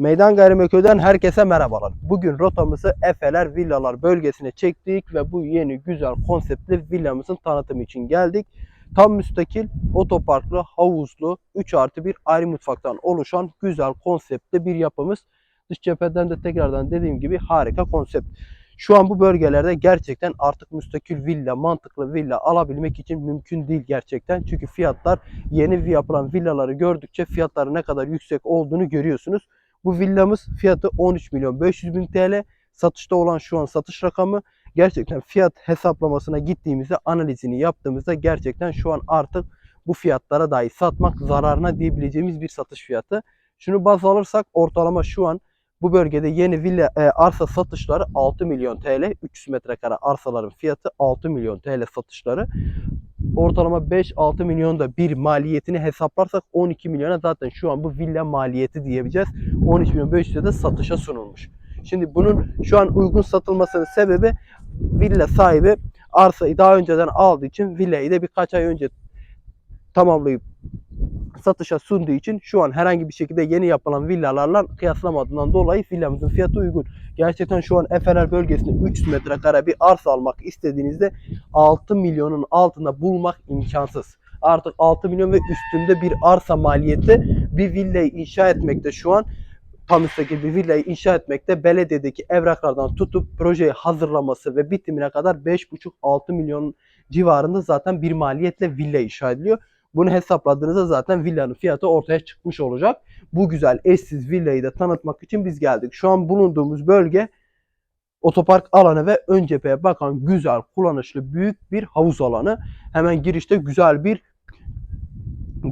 Meydan Gayrimenkul'den herkese merhabalar. Bugün rotamızı Efeler Villalar bölgesine çektik ve bu yeni güzel konseptli villamızın tanıtımı için geldik. Tam müstakil, otoparklı, havuzlu, 3 artı 1 ayrı mutfaktan oluşan güzel konseptli bir yapımız. Dış cepheden de tekrardan dediğim gibi harika konsept. Şu an bu bölgelerde gerçekten artık müstakil villa, mantıklı villa alabilmek için mümkün değil gerçekten. Çünkü fiyatlar yeni yapılan villaları gördükçe fiyatların ne kadar yüksek olduğunu görüyorsunuz. Bu villamız fiyatı 13 milyon 500 bin TL. Satışta olan şu an satış rakamı gerçekten fiyat hesaplamasına gittiğimizde analizini yaptığımızda gerçekten şu an artık bu fiyatlara dahi satmak zararına diyebileceğimiz bir satış fiyatı. Şunu baz alırsak ortalama şu an bu bölgede yeni villa e, arsa satışları 6 milyon TL. 300 metrekare arsaların fiyatı 6 milyon TL satışları. Ortalama 5-6 milyon da bir maliyetini hesaplarsak 12 milyona zaten şu an bu villa maliyeti diyebileceğiz. 13 milyon 500'e de satışa sunulmuş. Şimdi bunun şu an uygun satılmasının sebebi villa sahibi arsayı daha önceden aldığı için villayı da birkaç ay önce tamamlayıp satışa sunduğu için şu an herhangi bir şekilde yeni yapılan villalarla kıyaslamadığından dolayı villamızın fiyatı uygun. Gerçekten şu an Efeler bölgesinde 300 metrekare bir arsa almak istediğinizde 6 milyonun altında bulmak imkansız. Artık 6 milyon ve üstünde bir arsa maliyeti bir villayı inşa etmekte şu an tam üstteki bir villayı inşa etmekte belediyedeki evraklardan tutup projeyi hazırlaması ve bitimine kadar 5,5-6 milyon civarında zaten bir maliyetle villa inşa ediliyor. Bunu hesapladığınızda zaten villanın fiyatı ortaya çıkmış olacak. Bu güzel eşsiz villayı da tanıtmak için biz geldik. Şu an bulunduğumuz bölge otopark alanı ve ön cepheye bakan güzel, kullanışlı, büyük bir havuz alanı. Hemen girişte güzel bir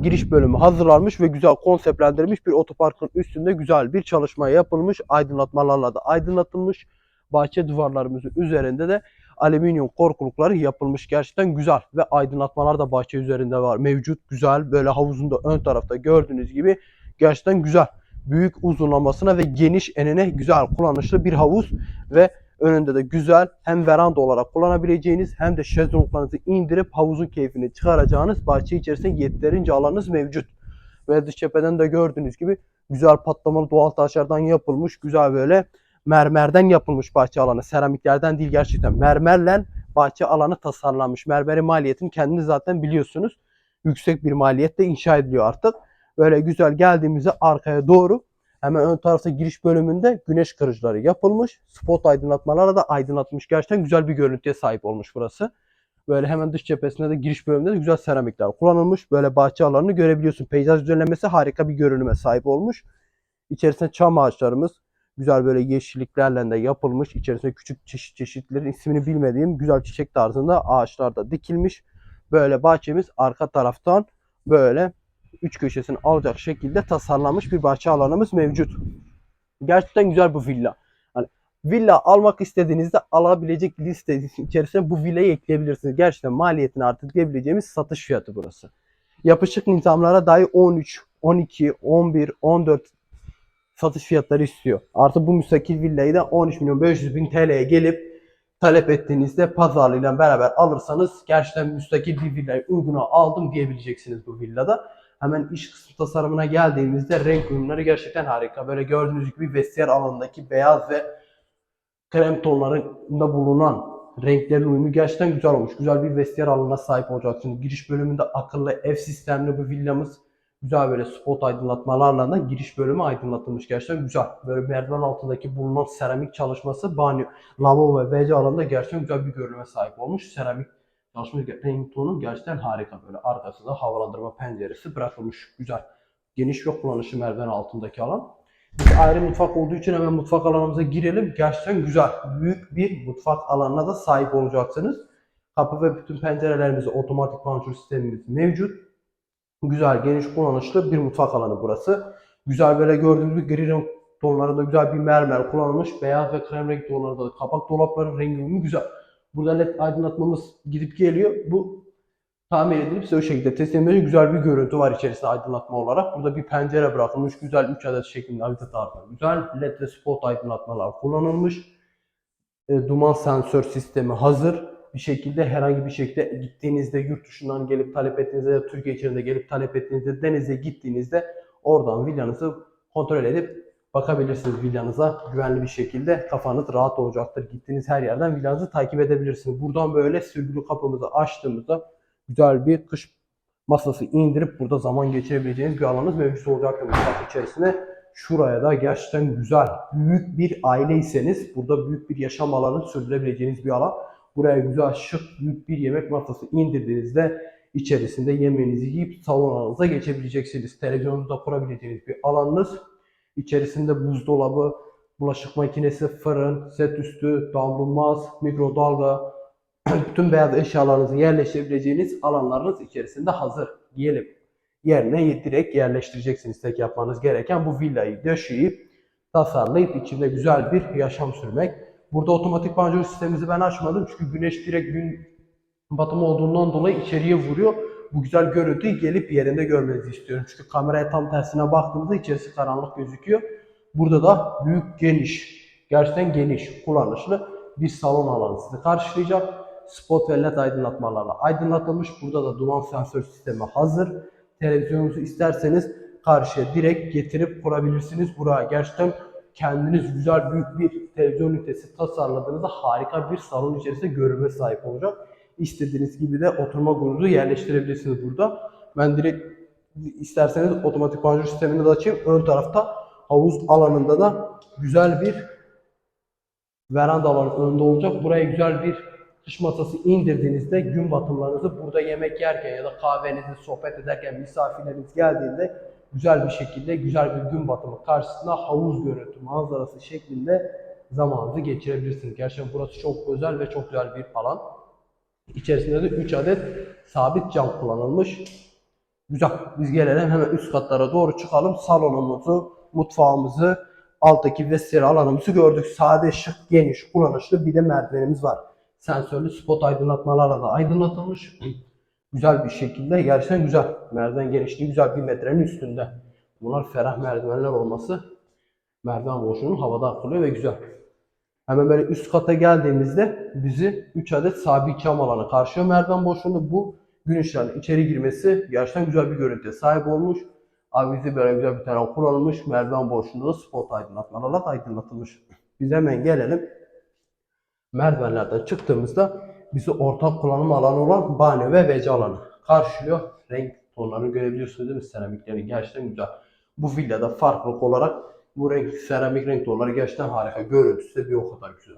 giriş bölümü hazırlanmış ve güzel konseptlendirilmiş bir otoparkın üstünde güzel bir çalışma yapılmış. Aydınlatmalarla da aydınlatılmış. Bahçe duvarlarımızın üzerinde de alüminyum korkulukları yapılmış. Gerçekten güzel ve aydınlatmalar da bahçe üzerinde var. Mevcut güzel böyle havuzun da ön tarafta gördüğünüz gibi gerçekten güzel. Büyük uzunlamasına ve geniş enine güzel kullanışlı bir havuz ve önünde de güzel hem veranda olarak kullanabileceğiniz hem de şezlonglarınızı indirip havuzun keyfini çıkaracağınız bahçe içerisinde yeterince alanınız mevcut. Ve dış cepheden de gördüğünüz gibi güzel patlamalı doğal taşlardan yapılmış güzel böyle mermerden yapılmış bahçe alanı. Seramiklerden değil gerçekten mermerle bahçe alanı tasarlanmış. Mermerin maliyetini kendiniz zaten biliyorsunuz. Yüksek bir maliyetle inşa ediliyor artık. Böyle güzel geldiğimizde arkaya doğru hemen ön tarafta giriş bölümünde güneş kırıcıları yapılmış. Spot aydınlatmalarla da aydınlatmış. Gerçekten güzel bir görüntüye sahip olmuş burası. Böyle hemen dış cephesinde de giriş bölümünde de güzel seramikler kullanılmış. Böyle bahçe alanını görebiliyorsun. Peyzaj düzenlemesi harika bir görünüme sahip olmuş. İçerisinde çam ağaçlarımız, güzel böyle yeşilliklerle de yapılmış. İçerisinde küçük çeşit çeşitlerin ismini bilmediğim güzel çiçek tarzında ağaçlar da dikilmiş. Böyle bahçemiz arka taraftan böyle üç köşesini alacak şekilde tasarlanmış bir bahçe alanımız mevcut. Gerçekten güzel bu villa. Hani villa almak istediğinizde alabilecek liste içerisine bu villayı ekleyebilirsiniz. Gerçekten maliyetini artık diyebileceğimiz satış fiyatı burası. Yapışık nizamlara dahi 13, 12, 11, 14 satış fiyatları istiyor. Artı bu müstakil villayı da 13 milyon 500 bin TL'ye gelip talep ettiğinizde pazarlığıyla beraber alırsanız gerçekten müstakil bir villayı uyguna aldım diyebileceksiniz bu villada. Hemen iç kısmı tasarımına geldiğimizde renk uyumları gerçekten harika. Böyle gördüğünüz gibi vestiyer alanındaki beyaz ve krem tonlarında bulunan renklerin uyumu gerçekten güzel olmuş. Güzel bir vestiyer alanına sahip olacaksınız. Giriş bölümünde akıllı ev sistemli bu villamız güzel böyle spot aydınlatmalarla da giriş bölümü aydınlatılmış gerçekten güzel. Böyle merdiven altındaki bulunan seramik çalışması banyo, lavabo ve WC alanında gerçekten güzel bir görünüme sahip olmuş. Seramik çalışma renk tonu gerçekten harika böyle. Arkasında havalandırma penceresi bırakılmış. Güzel. Geniş ve kullanışlı merdiven altındaki alan. Biz ayrı mutfak olduğu için hemen mutfak alanımıza girelim. Gerçekten güzel. Büyük bir mutfak alanına da sahip olacaksınız. Kapı ve bütün pencerelerimizi otomatik panjur sistemimiz mevcut. Güzel, geniş kullanışlı bir mutfak alanı burası. Güzel böyle gördüğünüz gibi gri renk tonlarında güzel bir mermer kullanılmış. Beyaz ve krem renk tonlarında da kapak dolapların rengi güzel. Burada led aydınlatmamız gidip geliyor. Bu tamir edilip size o şekilde teslim ediyor. Güzel bir görüntü var içerisinde aydınlatma olarak. Burada bir pencere bırakılmış. Güzel 3 adet şeklinde harita tarzı. Güzel led ve spot aydınlatmalar kullanılmış. E, duman sensör sistemi hazır bir şekilde herhangi bir şekilde gittiğinizde yurt dışından gelip talep ettiğinizde ya Türkiye içerisinde gelip talep ettiğinizde denize gittiğinizde oradan villanızı kontrol edip bakabilirsiniz villanıza güvenli bir şekilde. Kafanız rahat olacaktır. Gittiğiniz her yerden villanızı takip edebilirsiniz. Buradan böyle sürgülü kapımızı açtığımızda güzel bir kış masası indirip burada zaman geçirebileceğiniz bir alanınız mevcut olacaktır mutfak içerisine. Şuraya da gerçekten güzel, büyük bir aileyseniz burada büyük bir yaşam alanı sürdürebileceğiniz bir alan. Buraya güzel, şık, büyük bir yemek masası indirdiğinizde içerisinde yemeğinizi yiyip salon alanınıza geçebileceksiniz. Televizyonunuzu da kurabileceğiniz bir alanınız. İçerisinde buzdolabı, bulaşık makinesi, fırın, set üstü, davlumbaz, mikrodalga, bütün beyaz eşyalarınızı yerleştirebileceğiniz alanlarınız içerisinde hazır. Diyelim yerine direkt yerleştireceksiniz. Tek yapmanız gereken bu villayı döşeyip tasarlayıp içinde güzel bir yaşam sürmek. Burada otomatik panjur sistemimizi ben açmadım çünkü güneş direkt gün batımı olduğundan dolayı içeriye vuruyor. Bu güzel görüntüyü gelip yerinde görmenizi istiyorum. Çünkü kameraya tam tersine baktığımızda içerisi karanlık gözüküyor. Burada da büyük, geniş, gerçekten geniş, kullanışlı bir salon alanı sizi karşılayacak. Spot ve led aydınlatmalarla aydınlatılmış. Burada da duman sensör sistemi hazır. Televizyonunuzu isterseniz karşıya direkt getirip kurabilirsiniz. Buraya gerçekten kendiniz güzel büyük bir televizyon ünitesi tasarladığınızda harika bir salon içerisinde görünme sahip olacak. İstediğiniz gibi de oturma grubu yerleştirebilirsiniz burada. Ben direkt isterseniz otomatik panjur sistemini de açayım. Ön tarafta havuz alanında da güzel bir veranda alanı önünde olacak. Buraya güzel bir kış masası indirdiğinizde gün batımlarınızı burada yemek yerken ya da kahvenizi sohbet ederken misafirleriniz geldiğinde güzel bir şekilde güzel bir gün batımı karşısında havuz görüntü manzarası şeklinde zamanınızı geçirebilirsiniz. Gerçekten burası çok özel ve çok güzel bir alan. İçerisinde de 3 adet sabit cam kullanılmış. Güzel. Biz gelelim hemen üst katlara doğru çıkalım. Salonumuzu, mutfağımızı, alttaki vestiyer alanımızı gördük. Sade, şık, geniş, kullanışlı bir de merdivenimiz var. Sensörlü spot aydınlatmalarla da aydınlatılmış. Güzel bir şekilde gerçekten güzel. Merdiven genişliği güzel bir metrenin üstünde. Bunlar ferah merdivenler olması merdiven boşluğunu havada kılıyor ve güzel. Hemen böyle üst kata geldiğimizde bizi 3 adet sabit cam alanı karşılıyor merdiven boşluğunda. Bu gün ışığının içeri girmesi gerçekten güzel bir görüntüye sahip olmuş. Avize böyle güzel bir tane kullanılmış. Merdiven boşluğunda da spot aydınlatmalarla aydınlatılmış. Biz hemen gelelim. Merdivenlerden çıktığımızda bizi ortak kullanım alanı olan banyo ve WC alanı karşılıyor. Renk tonlarını görebiliyorsunuz değil mi? Seramiklerin gerçekten güzel. Bu villada farklılık olarak bu renk, seramik renk tonları gerçekten harika. Görüntüsü de bir o kadar güzel.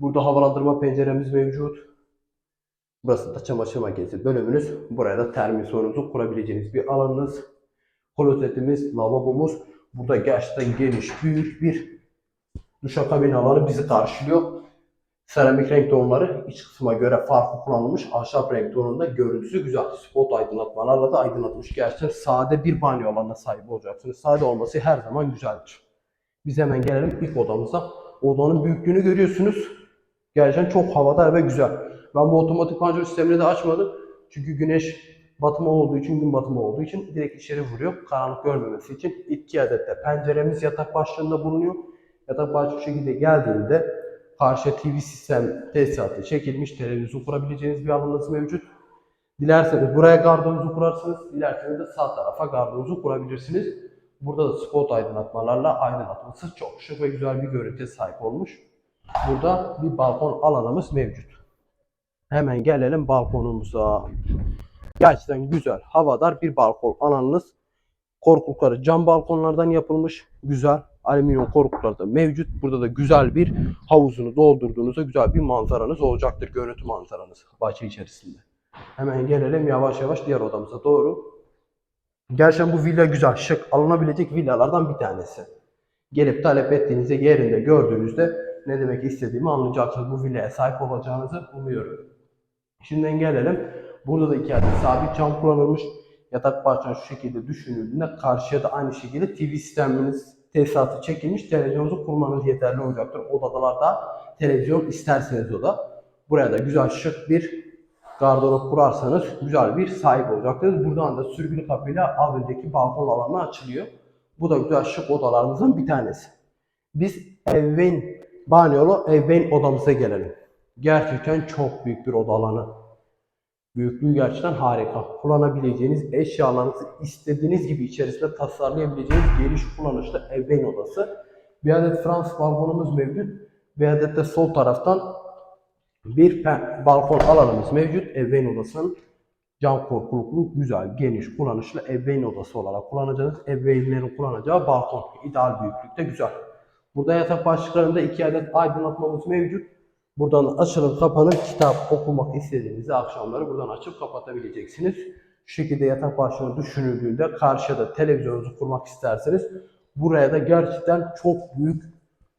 Burada havalandırma penceremiz mevcut. Burası da çamaşır makinesi bölümünüz. Buraya da termosonunuzu kurabileceğiniz bir alanınız. Klozetimiz, lavabomuz. Burada gerçekten geniş, büyük bir duşakabin alanı bizi karşılıyor. Seramik renk tonları iç kısma göre farklı kullanılmış. Ahşap renk tonunda görüntüsü güzel. Spot aydınlatmalarla da aydınlatmış. Gerçekten sade bir banyo alanına sahip olacaksınız. Sade olması her zaman güzeldir. Biz hemen gelelim ilk odamıza. Odanın büyüklüğünü görüyorsunuz. Gerçekten çok havadar ve güzel. Ben bu otomatik panjur sistemini de açmadım. Çünkü güneş batımı olduğu için, gün batımı olduğu için direkt içeri vuruyor. Karanlık görmemesi için iki adet de penceremiz yatak başlığında bulunuyor. Yatak başlığı şekilde geldiğinde karşı TV sistem tesisatı çekilmiş televizyon kurabileceğiniz bir alanınız mevcut. Dilerseniz buraya gardonuzu kurarsınız, dilerseniz de sağ tarafa gardonuzu kurabilirsiniz. Burada da spot aydınlatmalarla aydınlatması çok şık ve güzel bir görüntüye sahip olmuş. Burada bir balkon alanımız mevcut. Hemen gelelim balkonumuza. Gerçekten güzel, havadar bir balkon alanınız. Korkulukları cam balkonlardan yapılmış. Güzel. Alüminyum korkulukları da mevcut. Burada da güzel bir havuzunu doldurduğunuzda güzel bir manzaranız olacaktır. Görüntü manzaranız bahçe içerisinde. Hemen gelelim yavaş yavaş diğer odamıza doğru. Gerçekten bu villa güzel, şık, alınabilecek villalardan bir tanesi. Gelip talep ettiğinizde yerinde gördüğünüzde ne demek istediğimi anlayacaksınız. Bu villaya sahip olacağınızı umuyorum. Şimdiden gelelim. Burada da iki adet sabit cam kullanılmış. Yatak parçanı şu şekilde düşünüldüğünde karşıya da aynı şekilde TV sisteminiz tesisatı çekilmiş. Televizyonunuzu kurmanız yeterli olacaktır. Odalarda televizyon isterseniz o da. Buraya da güzel şık bir gardırop kurarsanız güzel bir sahip olacaksınız. Buradan da sürgülü kapıyla avluldaki balkon alanı açılıyor. Bu da güzel şık odalarımızdan bir tanesi. Biz evveyn banyolu evveyn odamıza gelelim. Gerçekten çok büyük bir oda alanı. Büyüklüğü gerçekten harika. Kullanabileceğiniz eşyalarınızı istediğiniz gibi içerisinde tasarlayabileceğiniz geniş kullanışlı evveyn odası. Bir adet Fransız balkonumuz mevcut. Bir adet de sol taraftan bir balkon alanımız mevcut. Ebeveyn odasının cam korkuluklu, güzel, geniş, kullanışlı ebeveyn odası olarak kullanacağınız ebeveynlerin kullanacağı balkon. İdeal büyüklükte güzel. Burada yatak başlıklarında iki adet aydınlatmamız mevcut. Buradan açılır kapanır kitap okumak istediğinizde akşamları buradan açıp kapatabileceksiniz. Şu şekilde yatak başlığı düşünüldüğünde karşıya da televizyonunuzu kurmak isterseniz buraya da gerçekten çok büyük,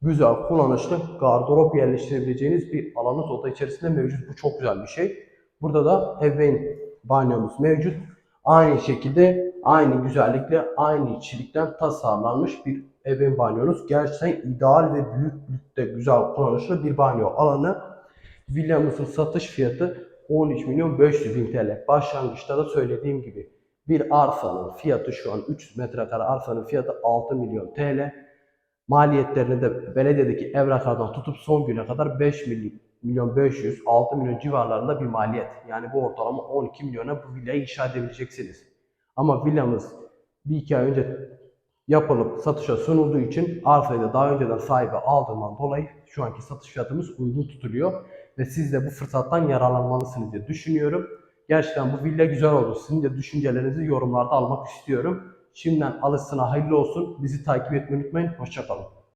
güzel, kullanışlı gardırop yerleştirebileceğiniz bir alanınız oda içerisinde mevcut. Bu çok güzel bir şey. Burada da ebeveyn banyomuz mevcut. Aynı şekilde, aynı güzellikle, aynı içerikten tasarlanmış bir ebeveyn banyonuz. Gerçekten ideal ve büyüklükte güzel kullanışlı bir banyo alanı. Villamızın satış fiyatı 13 milyon 500 bin TL. Başlangıçta da söylediğim gibi bir arsanın fiyatı şu an 300 metrekare arsanın fiyatı 6 milyon TL. Maliyetlerini de belediyedeki evraklardan tutup son güne kadar 5 milyon milyon 500, 6 milyon civarlarında bir maliyet. Yani bu ortalama 12 milyona bu villayı inşa edebileceksiniz. Ama villamız bir iki ay önce yapılıp satışa sunulduğu için arsayı da daha önceden sahibi aldığından dolayı şu anki satış fiyatımız uygun tutuluyor. Ve siz de bu fırsattan yararlanmalısınız diye düşünüyorum. Gerçekten bu villa güzel oldu. Sizin de düşüncelerinizi yorumlarda almak istiyorum. Şimdiden alışsına hayırlı olsun. Bizi takip etmeyi unutmayın. Hoşçakalın.